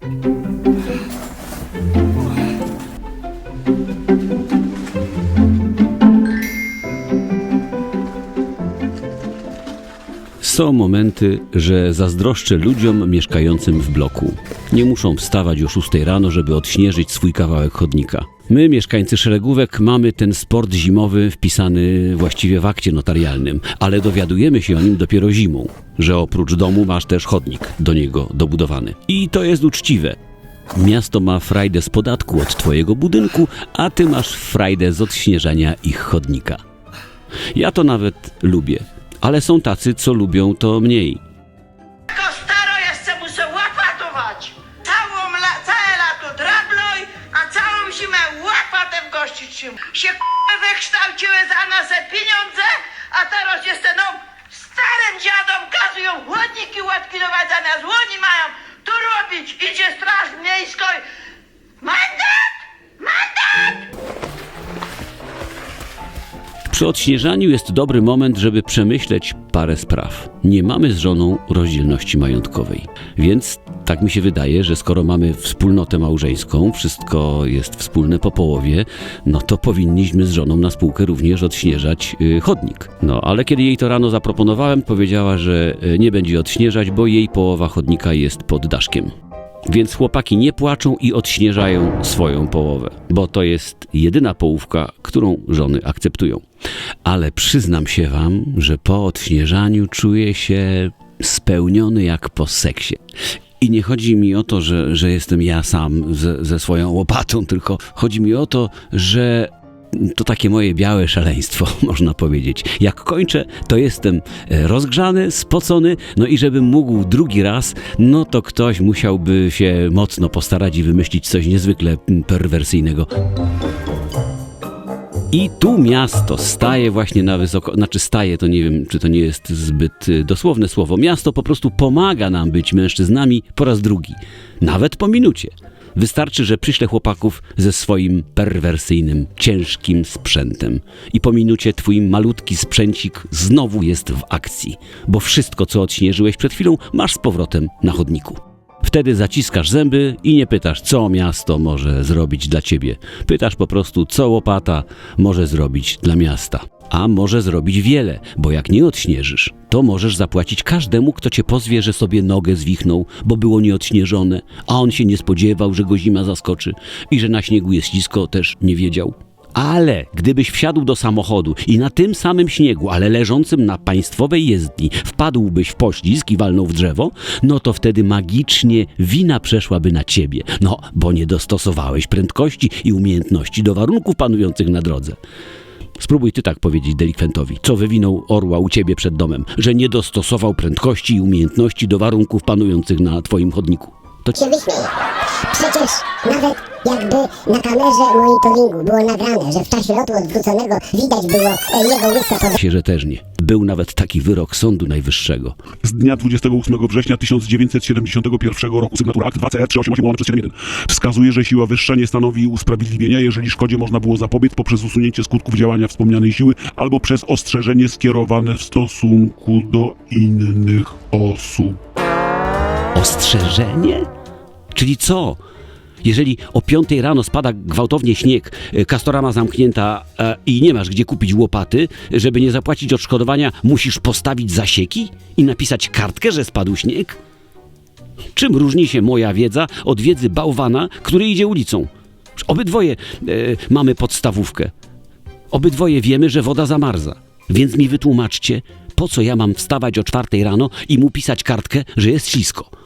Są momenty, że zazdroszczę ludziom mieszkającym w bloku. Nie muszą wstawać o 6 rano, żeby odśnieżyć swój kawałek chodnika. My, mieszkańcy szeregówek, mamy ten sport zimowy wpisany właściwie w akcie notarialnym, ale dowiadujemy się o nim dopiero zimą, że oprócz domu masz też chodnik do niego dobudowany. I to jest uczciwe. Miasto ma frajdę z podatku od twojego budynku, a ty masz frajdę z odśnieżania ich chodnika. Ja to nawet lubię, ale są tacy, co lubią to mniej. Gościć się. Wykształciły za nas pieniądze, a teraz jeszcze no starym dziadom kazują chłodniki łatwinować zamiast łoni mają tu robić. Idzie straż miejska Przy odśnieżaniu jest dobry moment, żeby przemyśleć parę spraw. Nie mamy z żoną rozdzielności majątkowej, więc tak mi się wydaje, że skoro mamy wspólnotę małżeńską, wszystko jest wspólne po połowie, no to powinniśmy z żoną na spółkę również odśnieżać y, chodnik. No ale kiedy jej to rano zaproponowałem, powiedziała, że y, nie będzie odśnieżać, bo jej połowa chodnika jest pod daszkiem. Więc chłopaki nie płaczą i odśnieżają swoją połowę, bo to jest jedyna połówka, którą żony akceptują. Ale przyznam się wam, że po odśnieżaniu czuję się spełniony jak po seksie. I nie chodzi mi o to, że, że jestem ja sam ze, ze swoją łopatą, tylko chodzi mi o to, że to takie moje białe szaleństwo, można powiedzieć. Jak kończę, to jestem e, rozgrzany, spocony, no i żebym mógł drugi raz, no to ktoś musiałby się mocno postarać i wymyślić coś niezwykle perwersyjnego. I tu miasto staje właśnie na wysoko, znaczy staje, to nie wiem, czy to nie jest zbyt y, dosłowne słowo. Miasto po prostu pomaga nam być mężczyznami po raz drugi, nawet po minucie. Wystarczy, że przyślę chłopaków ze swoim perwersyjnym, ciężkim sprzętem. I po minucie twój malutki sprzęcik znowu jest w akcji, bo wszystko, co odśnieżyłeś przed chwilą, masz z powrotem na chodniku. Wtedy zaciskasz zęby i nie pytasz, co miasto może zrobić dla ciebie. Pytasz po prostu, co łopata może zrobić dla miasta. A może zrobić wiele, bo jak nie odśnieżysz, to możesz zapłacić każdemu, kto cię pozwie, że sobie nogę zwichnął, bo było nieodśnieżone, a on się nie spodziewał, że go zima zaskoczy i że na śniegu jest ślisko, też nie wiedział. Ale gdybyś wsiadł do samochodu i na tym samym śniegu, ale leżącym na państwowej jezdni, wpadłbyś w poślizg i walnął w drzewo, no to wtedy magicznie wina przeszłaby na ciebie. No, bo nie dostosowałeś prędkości i umiejętności do warunków panujących na drodze. Spróbuj ty tak powiedzieć delikwentowi, co wywinął orła u ciebie przed domem, że nie dostosował prędkości i umiejętności do warunków panujących na twoim chodniku. To się wyśmieje. Przecież nawet jakby na kamerze monitoringu było nagrane, że w czasie lotu odwróconego widać było e, jego łyse pod... się, że też nie. Był nawet taki wyrok Sądu Najwyższego. z dnia 28 września 1971 roku sygnatura akt 2CR 388 przez 71 wskazuje, że siła wyższa nie stanowi usprawiedliwienia, jeżeli szkodzie można było zapobiec poprzez usunięcie skutków działania wspomnianej siły albo przez ostrzeżenie skierowane w stosunku do innych osób. Ostrzeżenie? Czyli co? Jeżeli o 5 rano spada gwałtownie śnieg, y, kastorama zamknięta e, i nie masz gdzie kupić łopaty, żeby nie zapłacić odszkodowania, musisz postawić zasieki i napisać kartkę, że spadł śnieg? Czym różni się moja wiedza od wiedzy bałwana, który idzie ulicą? Obydwoje e, mamy podstawówkę. Obydwoje wiemy, że woda zamarza. Więc mi wytłumaczcie, po co ja mam wstawać o czwartej rano i mu pisać kartkę, że jest ślisko.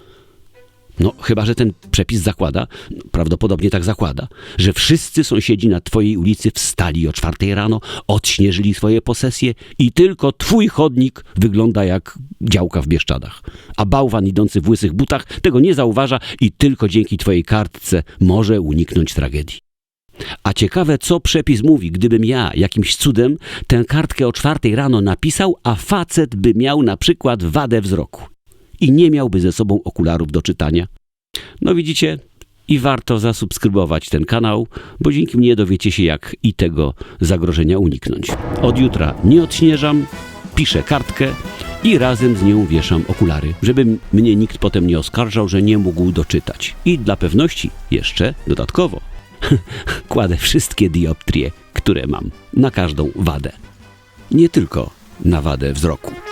No, chyba, że ten przepis zakłada, prawdopodobnie tak zakłada, że wszyscy sąsiedzi na twojej ulicy wstali o czwartej rano, odśnieżyli swoje posesje i tylko twój chodnik wygląda jak działka w Bieszczadach. A bałwan idący w łysych butach tego nie zauważa i tylko dzięki twojej kartce może uniknąć tragedii. A ciekawe, co przepis mówi, gdybym ja jakimś cudem tę kartkę o czwartej rano napisał, a facet by miał na przykład wadę wzroku i nie miałby ze sobą okularów do czytania. No widzicie, i warto zasubskrybować ten kanał, bo dzięki mnie dowiecie się, jak i tego zagrożenia uniknąć. Od jutra nie odśnieżam, piszę kartkę i razem z nią wieszam okulary, żeby mnie nikt potem nie oskarżał, że nie mógł doczytać. I dla pewności jeszcze dodatkowo kładę wszystkie dioptrie, które mam, na każdą wadę. Nie tylko na wadę wzroku.